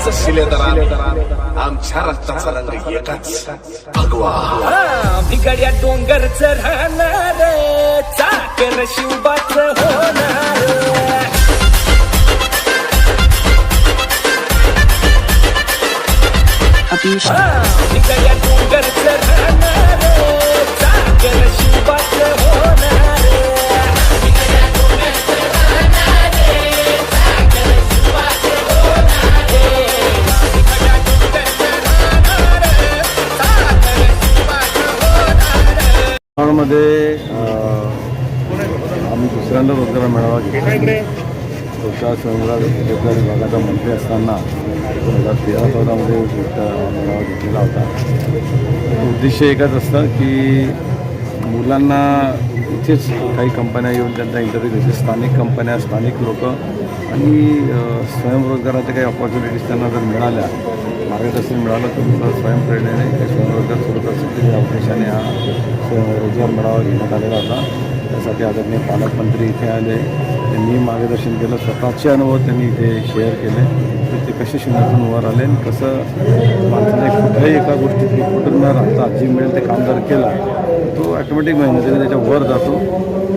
उंच शिलेदरात आमच्या रक्ताचा रंग एकच. भगवा. भिगड्या डोंगरच राहणार चाकर शिवबाच होणार भिगड्या डोंगरच होणार. मध्ये आम्ही दुसऱ्यांदा रोजगार मेळावा घेतला रोजगार स्वयंरोजगार रोजगार विभागाचा मंत्री असताना दोन हजार तेरा चौदामध्ये मेळावा घेतलेला होता उद्देश एकच असतं की मुलांना इथेच काही कंपन्या येऊन त्यांचा इंटरव्ह्यू घेते स्थानिक कंपन्या स्थानिक लोक आणि स्वयंरोजगाराच्या काही ऑपॉर्च्युनिटीज त्यांना जर मिळाल्या मार्गदर्शन मिळालं तर मुलं स्वयंप्रेरणेने काही स्वयंरोजगार सुरू करतील या उद्देशाने हा स्वयं- रोजगार मेळावा घेण्यात आलेला होता त्यासाठी आदरणीय पालकमंत्री इथे आले. त्यांनी मार्गदर्शन केलं स्वतःचे अनुभव त्यांनी इथे शेअर केले. तर ते कसे शून्यातून वर आले आणि कसं माणसाने कुठल्याही एका गोष्टीत कुठून न राहता जी मिळेल ते काम जर केला तो ॲटोमॅटिक मेहनतीने म्हणजे त्याच्या वर जातो.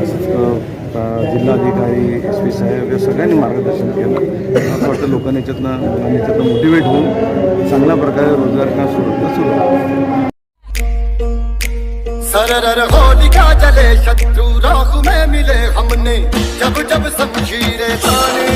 तसंच आता जिल्हाधिकारी एस पी साहेब या सगळ्यांनी मार्गदर्शन केलं असं वाटतं लोकांनी याच्यातनं मुलांनी याच्यातनं मोटिवेट होऊन चांगल्या प्रकारे रोजगार का सुरू सुरू करावा. सरर होलिका जले शत्रु राहु में मिले हमने जब जब समझीरे ताने